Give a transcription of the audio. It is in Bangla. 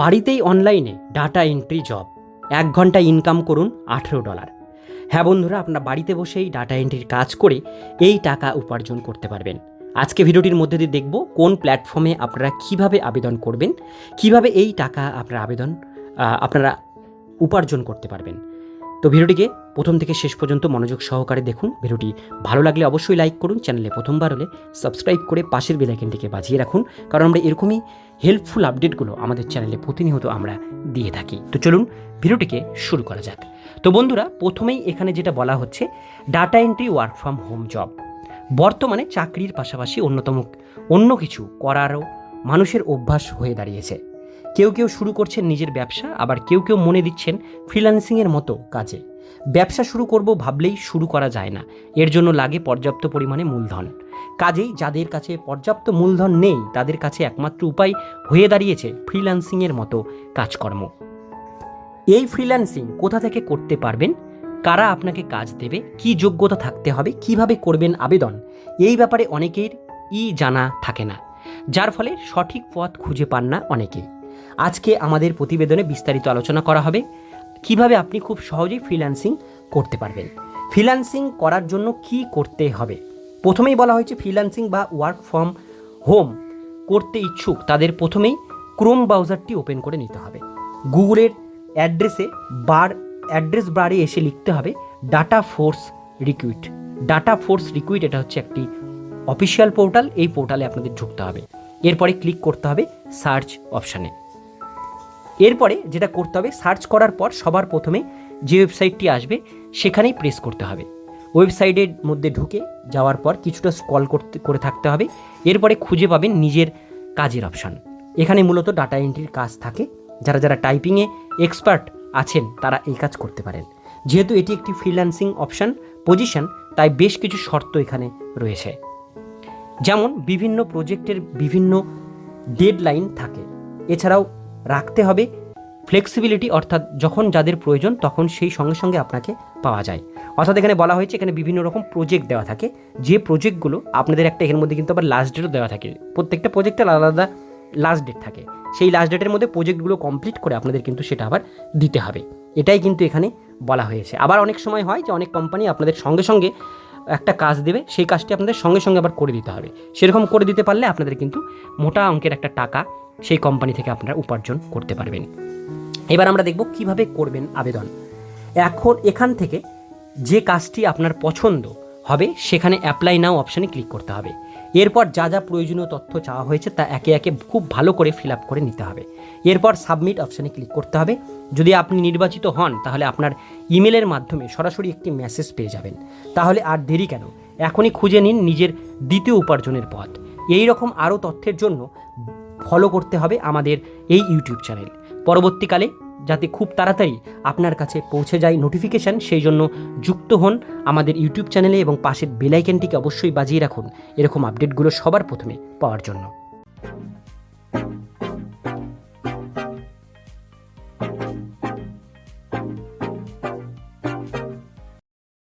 বাড়িতেই অনলাইনে ডাটা এন্ট্রি জব। এক ঘণ্টা ইনকাম করুন আঠেরো ডলার। হ্যাঁ বন্ধুরা, আপনারা বাড়িতে বসেই ডাটা এন্ট্রির কাজ করে এই টাকা উপার্জন করতে পারবেন। আজকে ভিডিওটির মধ্যে দিয়ে দেখব কোন প্ল্যাটফর্মে আপনারা কীভাবে আবেদন করবেন, কীভাবে এই টাকা আপনারা আবেদন আপনারা উপার্জন করতে পারবেন। তো ভিডিওটিকে প্রথম থেকে শেষ পর্যন্ত মনোযোগ সহকারে দেখুন। ভিডিওটি ভালো লাগলে অবশ্যই লাইক করুন, চ্যানেলে প্রথমবার হলে সাবস্ক্রাইব করে পাশের বেলাইকেনটিকে বাজিয়ে রাখুন। কারণ আমরা এরকমই হেল্পফুল আপডেটগুলো আমাদের চ্যানেলে প্রতিনিয়ত আমরা দিয়ে থাকি। তো চলুন ভিডিওটিকে শুরু করা যাক। তো বন্ধুরা, প্রথমেই এখানে যেটা বলা হচ্ছে data entry work from home job বর্তমানে চাকরির পাশাপাশি অন্যতম, অন্য কিছু করারও মানুষের অভ্যাস হয়ে দাঁড়িয়েছে। কেউ কেউ শুরু করছেন নিজের ব্যবসা, আবার কেউ কেউ মনে দিচ্ছেন ফ্রিল্যান্সিংয়ের মতো কাজে। ব্যবসা শুরু করব ভাবলেই শুরু করা যায় না। এর জন্য লাগে পর্যাপ্ত পরিমাণে মূলধন। কাজেই যাদের কাছে পর্যাপ্ত মূলধন নেই, তাদের কাছে একমাত্র উপায় হয়ে দাঁড়িয়েছে ফ্রিল্যান্সিংয়ের মতো কাজকর্ম। এই ফ্রিল্যান্সিং কোথা থেকে করতে পারবেন? কারা আপনাকে কাজ দেবে? কি যোগ্যতা থাকতে হবে? কীভাবে করবেন আবেদন? এই ব্যাপারে অনেকের ই জানা থাকে না, যার ফলে সঠিক পথ খুঁজে পান না অনেকেই আজকে আমাদের প্রতিবেদনে বিস্তারিত আলোচনা করা হবে কীভাবে আপনি খুব সহজেই ফ্রিল্যান্সিং করতে পারবেন। ফ্রিল্যান্সিং করার জন্য কি করতে হবে? প্রথমেই বলা হয়েছে ফ্রিল্যান্সিং বা ওয়ার্ক ফ্রম হোম করতে ইচ্ছুক, তাদের প্রথমেই ক্রোম ব্রাউজারটি ওপেন করে নিতে হবে। গুগলের অ্যাড্রেসে বার অ্যাড্রেস বারে এসে লিখতে হবে data force recruit data force recruit এটা হচ্ছে একটি অফিসিয়াল পোর্টাল এই পোর্টালে আপনাদের ঢুকতে হবে। এরপরে ক্লিক করতে হবে সার্চ অপশানে এরপরে যেটা করতে হবে, সার্চ করার পর সবার প্রথমে যে ওয়েবসাইটটি আসবে সেখানেই প্রেস করতে হবে। ওয়েবসাইটের মধ্যে ঢুকে যাওয়ার পর কিছুটা স্কল করতে, করে থাকতে হবে। এরপরে খুঁজে পাবেন নিজের কাজের অপশান। এখানে মূলত ডাটা এন্ট্রির কাজ থাকে। যারা যারা টাইপিংয়ে এক্সপার্ট আছেন, তারা এই কাজ করতে পারেন। যেহেতু এটি একটি ফ্রিল্যান্সিং অপশান, পজিশন, তাই বেশ কিছু শর্ত এখানে রয়েছে। যেমন, বিভিন্ন প্রজেক্টের বিভিন্ন ডেডলাইন থাকে। এছাড়াও রাখতে হবে। ফ্লেক্সিবিলিটি অর্থাৎ যখন যাদের প্রয়োজন তখন সেই সঙ্গে সঙ্গে আপনাকে পাওয়া যায়। অর্থাৎ এখানে বলা হয়েছে, এখানে বিভিন্ন রকম প্রজেক্ট দেওয়া থাকে। যে প্রজেক্টগুলো আপনাদের একটা এর মধ্যে কিন্তু আবার লাস্ট ডেটও দেওয়া থাকে। প্রত্যেকটা প্রজেক্টের আলাদা আলাদা লাস্ট ডেট থাকে। সেই লাস্ট ডেটের মধ্যে প্রজেক্টগুলো কমপ্লিট করে আপনাদের কিন্তু সেটা আবার দিতে হবে। এটাই কিন্তু এখানে বলা হয়েছে। আবার অনেক সময় হয় যে অনেক কোম্পানি আপনাদের সঙ্গে সঙ্গে একটা কাজ দেবে, সেই কাজটি আপনাদের সঙ্গে সঙ্গে আবার করে দিতে হবে। সেরকম করে দিতে পারলে আপনাদের কিন্তু মোটা অঙ্কের একটা টাকা সেই কোম্পানি থেকে আপনারা উপার্জন করতে পারবেন। এবার আমরা দেখব কীভাবে করবেন আবেদন। এখন এখান থেকে যে কাজটি আপনার পছন্দ হবে, সেখানে অ্যাপ্লাই নাও অপশানে ক্লিক করতে হবে। এরপর যা যা প্রয়োজনীয় তথ্য চাওয়া হয়েছে তা একে একে খুব ভালো করে ফিল আপ করে নিতে হবে। এরপর সাবমিট অপশানে ক্লিক করতে হবে। যদি আপনি নির্বাচিত হন, তাহলে আপনার ইমেলের মাধ্যমে সরাসরি একটি মেসেজ পেয়ে যাবেন। তাহলে আর দেরি কেন? এখনই খুঁজে নিন নিজের দ্বিতীয় উপার্জনের পথ। এই রকম আরও তথ্যের জন্য ফলো করতে হবে আমাদের এই ইউটিউব চ্যানেল পরবর্তীকালে যাতে খুব তাড়াতাড়ি আপনার কাছে পৌঁছে যায় নোটিফিকেশান সেই জন্য যুক্ত হন আমাদের ইউটিউব চ্যানেলে এবং পাশের বেলাইকেনটিকে অবশ্যই বাজিয়ে রাখুন। এরকম আপডেটগুলো সবার প্রথমে পাওয়ার জন্য।